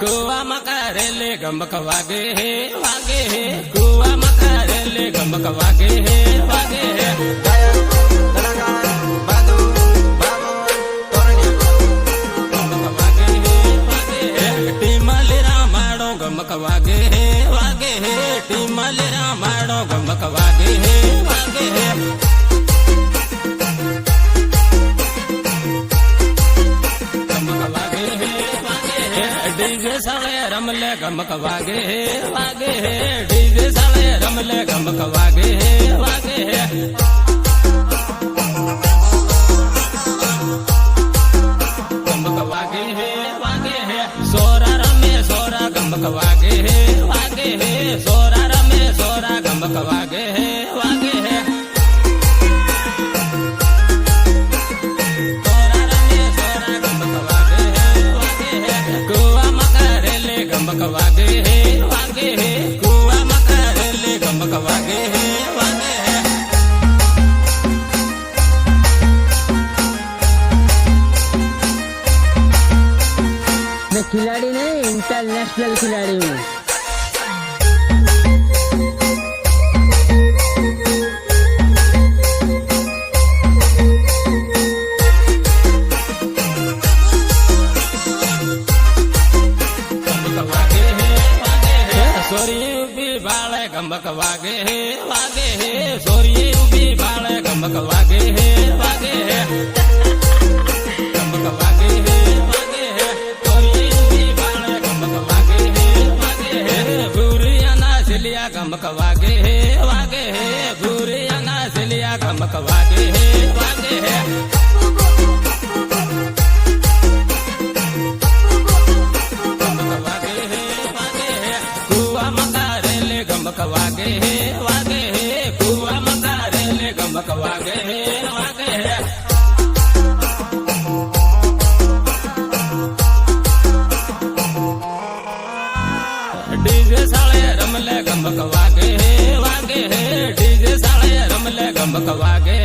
કુવામાં કારેલે ગમક વાગે હે વાગે હે. કુવામાં કરેલે ગમક વાગે હે વાગે હે. ગમક વાગે હે વાગે હે. ટીમલ રામાડો ગમક વાગે હે. डीजे साले रमले गमक वागे वागे, डीजे साले रमले गमक वागे वागे। वागे हे सोरा रमे, सोरा गमक वागे सोरा सोरा हे ગમક વાગે હે વાગે હે કુવામાં કરેલે ગમક વાગે હે વાગે હે मैं खिलाड़ी नहीं इंटरनेशनल खिलाड़ी हूँ ગમક વાગે હે વાગે હે સોરી ઉભી બાળે ગમક વાગે હે વાગે હે ગમક વાગે હે વાગે હે સોરી ઉભી બાળે ગમક વાગે હે વાગે હે ભૂરિયાના સિલિયા ગમક વાગે હે વાગે હે ભૂરિયાના સિલિયા ગમક વાગે હે વાગે गमक वागे है, वागे कुआ गमक वागे वागे डीजे साले रमले गमक वागे वागे डीजे साले रमले गमक वागे